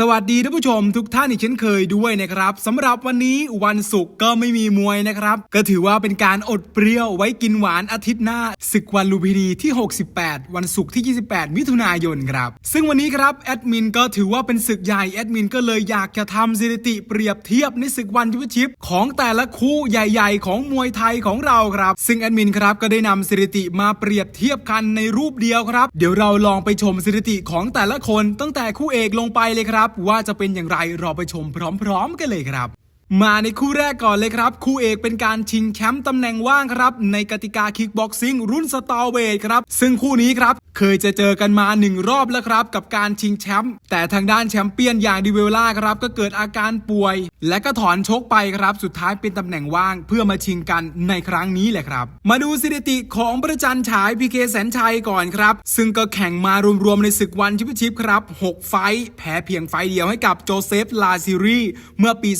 สวัสดีท่านผู้ชมทุกท่านอีกเช่นเคยด้วยนะครับสำหรับวันนี้วันศุกร์ก็ไม่มีมวยนะครับ ก็ถือว่าเป็นการอดเปรี้ยวไว้กินหวานอาทิตย์หน้าศึกวันลุมพินีที่ 68 วันศุกร์ที่ 28 มิถุนายนครับ ซึ่งวันนี้ครับแอดมินก็ถือว่าเป็นศึกใหญ่แอดมินก็เลยอยากจะทำสถิติเปรียบเทียบในศึกวันแชมเปี้ยนชิพของแต่ละคู่ใหญ่ ๆ ของมวยไทยของเราครับ ซึ่งแอดมินครับก็ได้นำสถิติมาเปรียบเทียบกันในรูปเดียวครับ เดี๋ยวเราลองไปชมสถิติของแต่ละคนตั้งแต่คู่เอกลงไปเลยครับว่าจะเป็นอย่างไรรอไปชมพร้อม ๆ กันเลยครับ มาในคู่แรกก่อนเลยครับ คู่เอกเป็นการชิงแชมป์ตำแหน่งว่างครับ ในกติกาคิกบ็อกซิ่งรุ่นสตอร์เวทครับ ซึ่งคู่นี้ครับ เคยจะเจอกันมาหนึ่งรอบแล้วครับ กับการชิงแชมป์แต่ทางด้านแชมเปี้ยนอย่างดิเวลล่าครับ ก็เกิดอาการป่วย และก็ถอนชกไปครับ สุดท้ายเป็นตำแหน่งว่าง เพื่อมาชิงกันในครั้งนี้แหละครับ มาดูสถิติของประจันฉายพีเคแสนชัยก่อนครับ ซึ่งก็แข่งมารวมๆในศึกวันชมเปี้ยนชิพครับ6ไฟท์แพ้เพียงไฟเดียวให้กับโจเซฟลาซิรีเมื่อปี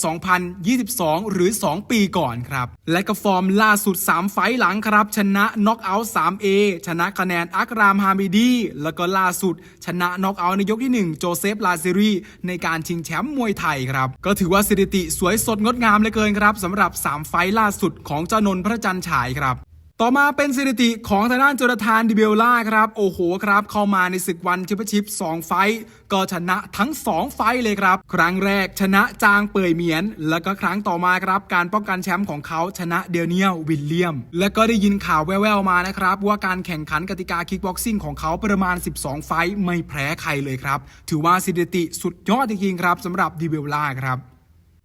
2022 หรือ 2 ปีก่อนครับ และก็ฟอร์มล่าสุด 3 ไฟท์หลังครับ ชนะน็อกเอาท์ 3A ชนะคะแนนอักรามฮามิดี แล้วก็ล่าสุด ชนะน็อกเอาท์ในยกที่ 1 โจเซฟลาซิรีในการชิงแชมป์มวยไทยครับ ก็ถือว่าสถิติสวยสดงดงามเหลือเกินครับสำหรับ 3 ไฟท์ล่าสุดของเจ้านนพระจันทร์ฉายครับ ต่อมาเป็นสถิติของทางด้านโจนาธานดิเบลล่าครับ โอ้โหครับ เข้ามาในศึกวันแชมเปี้ยนชิพ2ไฟต์ก็ชนะทั้ง 2 ไฟต์เลยครับ ครั้งแรกชนะจางเปยเหมียน แล้วก็ครั้งต่อมาครับ การป้องกันแชมป์ของเขาชนะเดลเนียลวิลเลียม และก็ได้ยินข่าวแว่วๆมานะครับ ว่าการแข่งขันกติกาคิกบ็อกซิ่งของเขาประมาณ 12 ไฟต์ไม่แพ้ใครเลยครับ ถือว่าสถิติสุดยอดจริงๆครับสำหรับดิเบลล่าครับ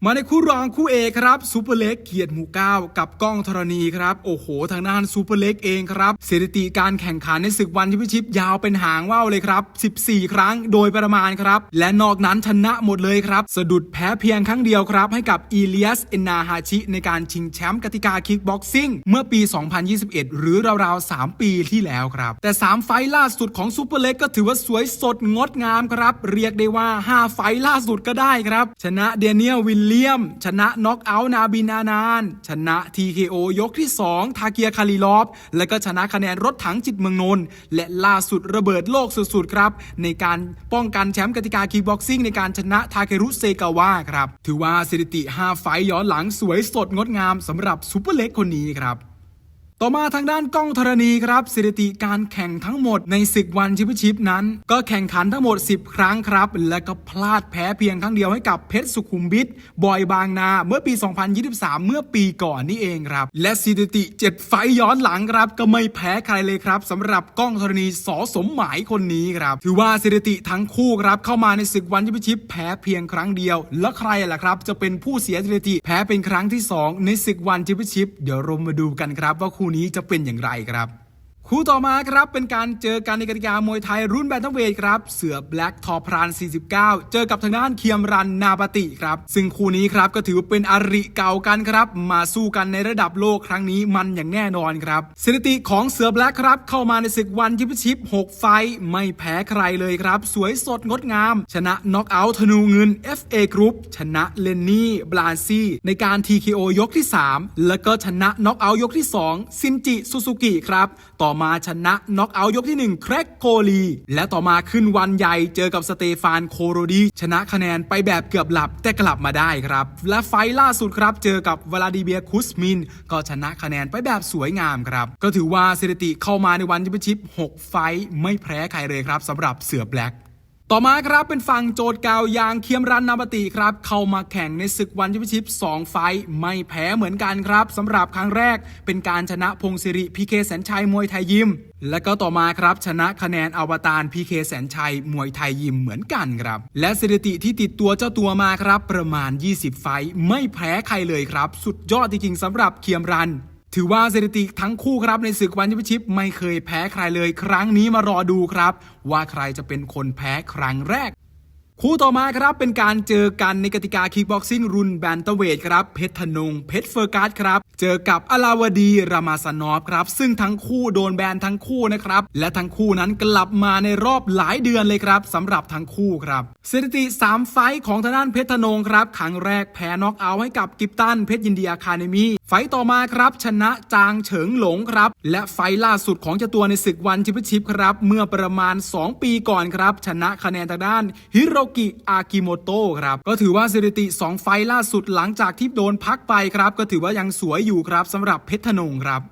มาในคู่รองคู่เอกครับซูเปอร์เล็กเกียรติหมู่เก้ากับก้องธรณีครับโอ้โห ทางด้านซูเปอร์เล็กเองครับสถิติการแข่งขันในศึกวันแชมเปี้ยนชิพยาวเป็นหางว่าวเลยครับ 14 ครั้งโดยประมาณครับ และนอกนั้นชนะหมดเลยครับ สะดุดแพ้เพียงครั้งเดียวครับ ให้กับอีเลียสเอนนาฮาชิ ในการชิงแชมป์กติกาคิกบ็อกซิ่งเมื่อปี 2021 หรือราวๆ 3 ปีที่แล้วครับ แต่ 3 ไฟล่าสุดของซูเปอร์เล็กก็ถือว่าสวยสดงดงามครับ เรียกได้ว่า 5 ไฟล่าสุดก็ได้ครับ ชนะเดเนียลวิลเลียม ชนะน็อกเอาท์นาบินานาน ชนะ TKO ยกที่ 2 ทาเกียคาริลอฟ และก็ชนะคะแนนรถถังจิตเมืองนนท์และล่าสุดระเบิดโลกสุดๆครับ ในการป้องกันแชมป์กติกาคีบ็อกซิ่งในการชนะทาเครุเซกาวะครับ ถือว่าสถิติ 5 ไฟย้อนหลังสวยสดงดงามสำหรับซูเปอร์เล็กคนนี้ครับ ต่อมาทางด้านกล้องธรณีครับสถิติการแข่งทั้งหมดในศึกวันชมเปี้ยนชิพนั้น ก็แข่งขันทั้งหมด 10 ครั้งครับ และก็พลาดแพ้เพียงครั้งเดียวให้กับเพชรสุขุมวิทบอยบางนาเมื่อปี 2023 เมื่อปีก่อนนี่เองครับ และสถิติ 7 ไฟย้อนหลังครับ ก็ไม่แพ้ใครเลยครับสำหรับกล้องธรณีสอสมหมายคนนี้ครับ ถือว่าสถิติทั้งคู่ครับเข้ามาในศึกวันชมเปี้ยนชิพแพ้เพียงครั้งเดียว แล้วใครล่ะครับ จะเป็นผู้เสียสถิติแพ้เป็นครั้งที่ 2 ในศึกวันชมเปี้ยนชิพเดี๋ยวเรามาดูกันครับว่าคู่นี้จะเป็นอย่างไรครับ คู่ต่อมาครับเป็นการเจอกันในกติกามวยไทยรุ่นแบนเทเวทครับ เสือแบล็กทอพราน 49 เจอกับทางด้านเคียมรันนาปติครับ ซึ่งคู่นี้ครับก็ถือเป็นอริเก่ากันครับ มาสู้กันในระดับโลกครั้งนี้มันอย่างแน่นอนครับสถิติของเสือแบล็กครับ เข้ามาในศึกวันชิปชิป 6 ไฟ ไม่แพ้ใครเลยครับ สวยสดงดงาม ชนะน็อกเอาท์ธนูเงิน FA Group ชนะเลนนี่บลาซี่ในการ TKO ยกที่ 3 แล้วก็ชนะน็อกเอาท์ยกที่ 2 ซินจิซูซูกิครับต่อมามาชนะน็อกเอาท์ยกที่ 1 แครกโคลี และต่อมาขึ้นวันใหญ่เจอกับสเตฟานโคโรดี ชนะคะแนนไปแบบเกือบหลับแต่กลับมาได้ครับ และไฟล่าสุดครับเจอกับวลาดิเบียคุสมิน ก็ชนะคะแนนไปแบบสวยงามครับ ก็ถือว่าสถิติเข้ามาในวันแชมเปี้ยนชิพ6 ไฟล์ไม่แพ้ใครเลยครับสำหรับเสือแบล็ก ต่อมาครับเป็นฝั่งโจทย์เก่าอย่างเคียมรันนาบติครับ เข้ามาแข่งในศึกวันแชมเปี้ยนชิพ2ไฟท์ไม่แพ้เหมือนกันครับสำหรับครั้งแรกเป็นการชนะพงศิริพีเคแสนชัยมวยไทยยิม และก็ต่อมาครับชนะคะแนนอวตารพีเคแสนชัยมวยไทยยิมเหมือนกันครับ และสถิติที่ติดตัวเจ้าตัวมาครับ ประมาณ 20 ไฟท์ไม่แพ้ใครเลยครับ สุดยอดจริงๆสำหรับเคียมรัน ถือว่าสถิติทั้งคู่ครับในศึกวันแชมเปี้ยนชิพไม่เคยแพ้ใครเลย ครั้งนี้มารอดูครับ ว่าใครจะเป็นคนแพ้ครั้งแรก คู่ต่อมาครับเป็นการเจอกันในกติกาคิกบ็อกซิ่งรุ่นแบนเตอร์เวทครับเพชรธนงเพชรเฟอร์การ์ดครับ เจอกับอลาวดีรามาสนอฟครับ ซึ่งทั้งคู่โดนแบนทั้งคู่นะครับ และทั้งคู่นั้นกลับมาในรอบหลายเดือนเลยครับสำหรับทั้งคู่ครับสถิติ 3 ไฟของทางด้านเพชรธนงครับครั้งแรกแพ้น็อกเอาท์ให้กับกิฟตันเพชรยินดีอาคาเดมีไฟต่อมาครับชนะจางเฉิงหลงครับ และไฟล่าสุดของเจ้าตัวในศึกวันชมเปี้ยนชิพครับเมื่อประมาณ 2 ปีก่อนครับชนะคะแนนทางด้านฮิโรกิอากิโมโตะครับก็ถือว่าสถิติ 2 ไฟล่าสุดหลังจากที่โดนพักไปครับก็ถือว่ายังสวยอยู่ครับสำหรับเพชรธนงครับ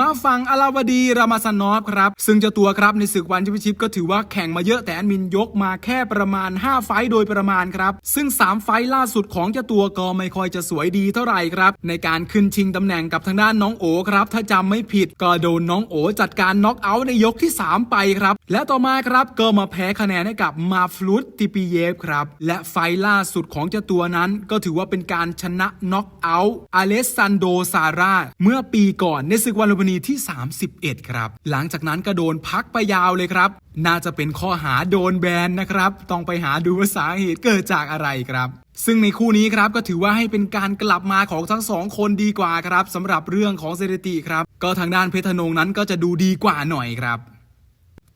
มาฟังอลาวดีรามาซานอฟครับ ซึ่งเจ้าตัวครับในศึกวันแชมเปี้ยนชิพก็ถือว่าแข่งมาเยอะแต่แอดมินยกมาแค่ประมาณ 5 ไฟโดยประมาณครับ ซึ่ง 3 ไฟล่าสุดของเจ้าตัวก็ไม่ค่อยจะสวยดีเท่าไหร่ครับ ในการขึ้นชิงตำแหน่งกับทางด้านน้องโอครับ ถ้าจำไม่ผิดก็โดนน้องโอจัดการน็อกเอาท์ในยกที่ 3 ไปครับและต่อมาครับก็มาแพ้คะแนนให้กับมาฟลุตติปิเยฟครับ และไฟล่าสุดของเจ้าตัวนั้น ก็ถือว่าเป็นการชนะน็อกเอาท์อเลสซานโดซาร่าเมื่อปีก่อนในศึกวันลุมพินีที่ 31 ครับ หลังจากนั้นก็โดนพักไปยาวเลยครับ น่าจะเป็นข้อหาโดนแบนนะครับ ต้องไปหาดูว่าสาเหตุเกิดจากอะไรครับซึ่งในคู่นี้ครับก็ถือว่าให้เป็นการกลับมาของทั้งสองคนดีกว่าครับสำหรับเรื่องของสถิติครับ ก็ทางด้านเพชรธนงนั้นก็จะดูดีกว่าหน่อยครับ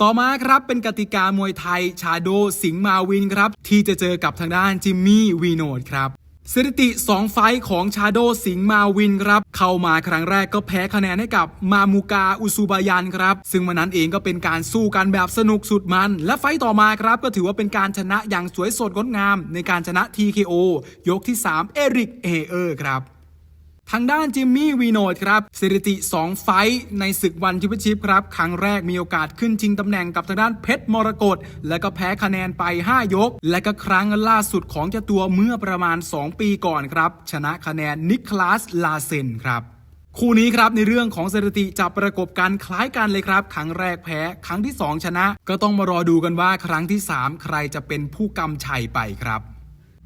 ต่อมาครับเป็นกติกามวยไทยชาโดสิงห์มาวินครับที่จะเจอกับทางด้านจิมมี่วีโนดครับสถิติ 2 ไฟท์ของชาโดสิงห์มาวินครับ เข้ามาครั้งแรกก็แพ้คะแนนให้กับมามูกาอุซูบายันครับ ซึ่งวันนั้นเองก็เป็นการสู้กันแบบสนุกสุดมัน และไฟท์ต่อมาครับ ก็ถือว่าเป็นการชนะอย่างสวยสดงดงาม ในการชนะ TKO ยกที่ 3 เอริกเอเออร์ครับ ทางด้านจิมมี่วีโนดครับสถิติ 2 ไฟท์ในศึกวันชมเปี้ยนชิพครับ ครั้งแรกมีโอกาสขึ้นชิงตำแหน่งกับทางด้านเพชรมรกตและก็แพ้คะแนนไป 5 ยก และก็ครั้งล่าสุดของเจ้าตัวเมื่อประมาณ 2 ปีก่อนครับ ชนะคะแนนนิคลาสลาเซนครับคู่นี้ครับในเรื่องของสถิติจะประกบกันคล้ายกันเลยครับ ครั้งแรกแพ้ ครั้งที่ 2 ชนะ ก็ต้องมารอดูกันว่าครั้งที่ 3 ใครจะเป็นผู้กำชัยไปครับ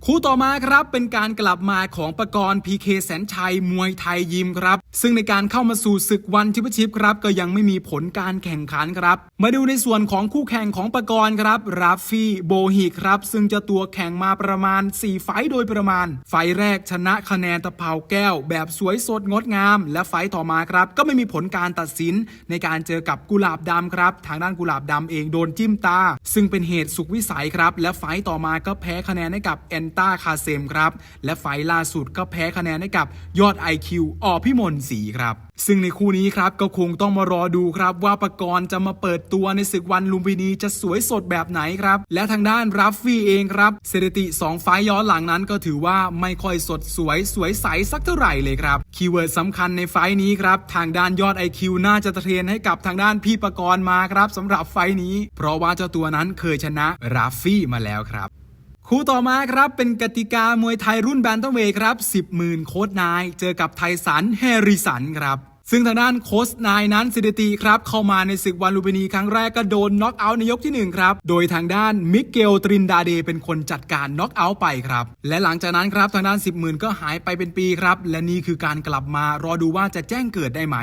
คู่ต่อมาครับเป็นการกลับมาของประกรณ์พีเคแสนชัยมวยไทยยิมครับ ซึ่งในการเข้ามาสู่ศึกวันชิปชิพครับก็ยังไม่มีผลการแข่งขันครับ มาดูในส่วนของคู่แข่งของประกรณ์ครับราฟฟี่โบฮีครับ ซึ่งจะตัวแข่งมาประมาณ 4 ไฟโดยประมาณ ไฟแรกชนะคะแนนตะเภาแก้ว แบบสวยสดงดงาม และไฟต่อมาครับ ก็ไม่มีผลการตัดสินในการเจอกับกุหลาบดำครับ ทางด้านกุหลาบดำเองโดนจิ้มตา ซึ่งเป็นเหตุสุกวิสัยครับ และไฟต์ต่อมาก็แพ้คะแนนให้กับแอนตาคาเซมครับ และไฟล่าสุดก็แพ้คะแนนให้กับยอด IQ ออพิมลศรีครับ ซึ่งในคู่นี้ครับก็คงต้องมารอดูครับ ว่าประกรณ์จะมาเปิดตัวในศึกวันลุมพินีจะสวยสดแบบไหนครับ และทางด้านรัฟฟี่เองครับสถิติ 2 ไฟต์ย้อนหลังนั้นก็ถือว่าไม่ค่อยสดสวยสวยใสสักเท่าไหร่เลยครับคีย์เวิร์ดสำคัญในไฟต์นี้ครับทางด้านยอด IQ น่าจะเทรนให้กับทางด้านพี่ประกรณ์มาครับสำหรับไฟต์นี้ เพราะว่าเจ้าตัวนั้นเคยชนะรัฟฟี่มาแล้วครับ คู่ต่อมาครับเป็นกติกามวยไทยรุ่นแบนเทเวทครับ10หมื่นโค้ดนาย เจอกับไทสันแฮริสันครับ ซึ่งทางด้านโค้ชนายนั้นสถิติครับ เข้ามาในศึกวันลูมพินีครั้งแรกก็โดนน็อกเอาท์ในยกที่ 1 ครับ โดยทางด้านมิเกลตรินดาเดเป็นคนจัดการน็อกเอาท์ไปครับ และหลังจากนั้นครับทางด้าน 10หมื่นก็หายไปเป็นปีครับ และนี่คือการกลับมารอดูว่าจะแจ้งเกิดได้ไหม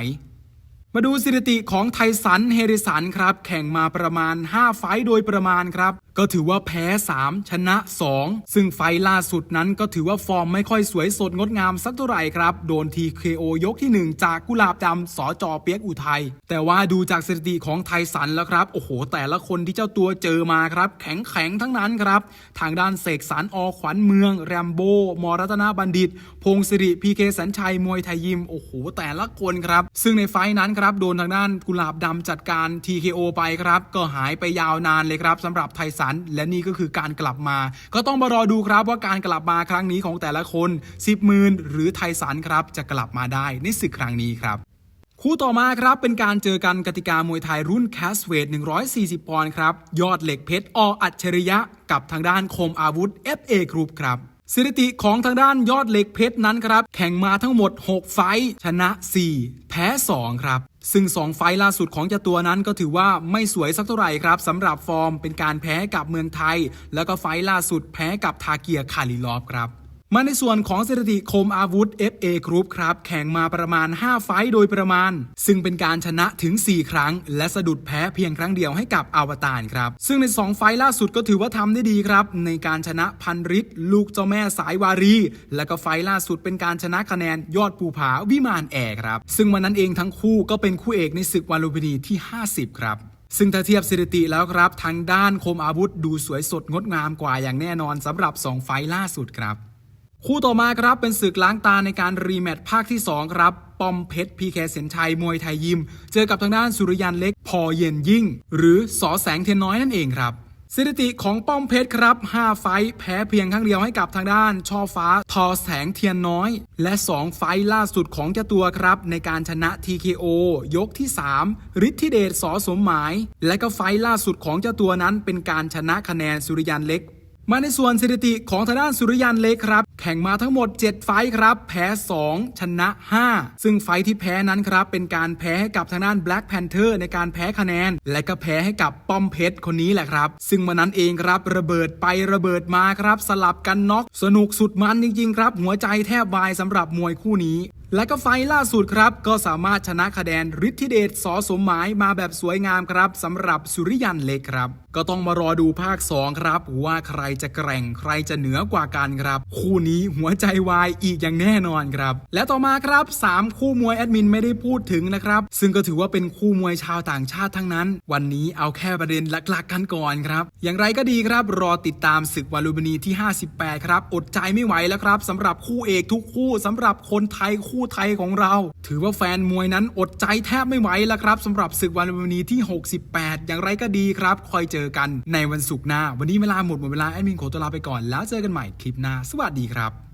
มาดูสถิติของไทสันเฮริสันครับ แข่งมาประมาณ 5 ไฟต์โดยประมาณครับก็ถือว่าแพ้ 3 ชนะ 2 ซึ่งไฟล่าสุดนั้นก็ถือว่าฟอร์มไม่ค่อยสวยสดงดงามสักเท่าไหร่ครับ โดน TKO ยกที่ 1 จากกุหลาบดำสอจอเปียกอุทัย แต่ว่าดูจากสถิติของไทสันแล้วครับ โอ้โห แต่ละคนที่เจ้าตัวเจอมาครับ แข็งแข็งทั้งนั้นครับ ทางด้านเสกสรรอขวัญเมือง แรมโบ้มรัตนาบัณฑิต พงศิริพีเคสัญชัยมวยไทยยิมโอ้โหแต่ละคนครับ ซึ่งในไฟต์นั้นครับโดนทางด้านกุหลาบดำจัดการ TKO ไปครับก็หายไปยาวนานเลยครับสำหรับไทสันและนี่ก็คือการกลับมา ก็ต้องมารอดูครับว่าการกลับมาครั้งนี้ของแต่ละคน 10หมื่นหรือไทสันครับจะกลับมาได้ในศึกครั้งนี้ครับคู่ต่อมาครับ เป็นการเจอกันกติกามวยไทยรุ่นแคสเวท140 ปอนด์ครับ ยอดเหล็กเพชรออัจฉริยะ กับทางด้านคมอาวุธ FA กรุ๊ปครับ สถิติของทางด้านยอดเหล็กเพชรนั้นครับ แข่งมาทั้งหมด 6 ไฟชนะ 4 แพ้ 2 ครับ ซึ่ง 2 ไฟล่าสุดของเจ้าตัวนั้นก็ถือว่าไม่สวยสักเท่าไหร่ครับสำหรับฟอร์มเป็นการแพ้กับเมืองไทย แล้วก็ไฟล่าสุดแพ้กับทาเกียคาริลอฟครับ มาในส่วนของสถิติคมอาวุธ FA Group ครับ แข่งมาประมาณ 5 ไฟโดยประมาณ ซึ่งเป็นการชนะถึง 4 ครั้ง และสะดุดแพ้เพียงครั้งเดียวให้กับอวตารครับ ซึ่งใน 2 ไฟล่าสุดก็ถือว่าทำได้ดีครับ ในการชนะพันริศลูกเจ้าแม่สายวารี และก็ไฟล่าสุดเป็นการชนะคะแนนยอดภูผาวิมานแอร์ครับ ซึ่งวันนั้นเองทั้งคู่ก็เป็นคู่เอกในศึกวันลุมพินีที่ 50 ครับซึ่งถ้าเทียบสถิติแล้วครับ ทางด้านคมอาวุธดูสวยสดงดงามกว่าอย่างแน่นอนสำหรับ 2 ไฟล่าสุดครับ คู่ต่อมาครับเป็นศึกล้างตาในการรีแมตช์ภาคที่ 2 ครับ ปอมเพชรพีแคเสนชัย มวยไทยยิม เจอกับทางด้านสุริยันเล็ก พอเย็นยิ่ง หรือสอแสงเทียนน้อยนั่นเองครับ สถิติของป้อมเพชรครับ 5 ไฟแพ้เพียงครั้งเดียวให้กับทางด้าน ช่อฟ้า ทอแสงเทียนน้อย และ 2 ไฟล่าสุดของเจ้าตัวครับ ในการชนะ TKO ยกที่3ฤทธิเดชสอสมหมาย และก็ไฟล่าสุดของเจ้าตัวนั้น เป็นการชนะคะแนนสุริยันเล็กมาในส่วนสถิติของทางด้านสุริยันเล็กครับ แข่งมาทั้งหมด 7 ไฟครับ แพ้ 2 ชนะ 5 ซึ่งไฟที่แพ้นั้นครับ เป็นการแพ้ให้กับทางด้าน Black Panther ในการแพ้คะแนน และก็แพ้ให้กับป้อมเพชรคนนี้แหละครับ ซึ่งวันนั้นเองครับระเบิดไประเบิดมาครับ สลับกันน็อกสนุกสุดมันจริงๆครับ หัวใจแทบวายสำหรับมวยคู่นี้และก็ไฟล์ล่าสุดครับ ก็สามารถชนะคะแนนฤทธิเดชสอสมหมายมาแบบสวยงามครับสำหรับสุริยันเล็กครับก็ต้องมารอดูภาค 2 ครับ ว่าใครจะแกร่งใครจะเหนือกว่ากันครับ คู่นี้หัวใจวายอีกอย่างแน่นอนครับ และต่อมาครับ 3 คู่มวยแอดมินไม่ได้พูดถึงนะครับ ซึ่งก็ถือว่าเป็นคู่มวยชาวต่างชาติทั้งนั้น วันนี้เอาแค่ประเด็นหลักๆกันก่อนครับ อย่างไรก็ดีครับ รอติดตามศึกวาลูบินีที่ 58 ครับ อดใจไม่ไหวแล้วครับสำหรับคู่เอกทุกคู่สำหรับคนไทยคู่ไทยของเรา ถือว่าแฟนมวยนั้นอดใจแทบไม่ไหวแล้วครับสำหรับศึกวาลูบินีที่ 68 อย่างไรก็ดีครับ คอยเจออกันในวันศุกร์หน้า วันนี้เวลาหมดหมดเวลาแอดมินขอตัวลาไปก่อนแล้วเจอกันใหม่คลิปหน้า สวัสดีครับ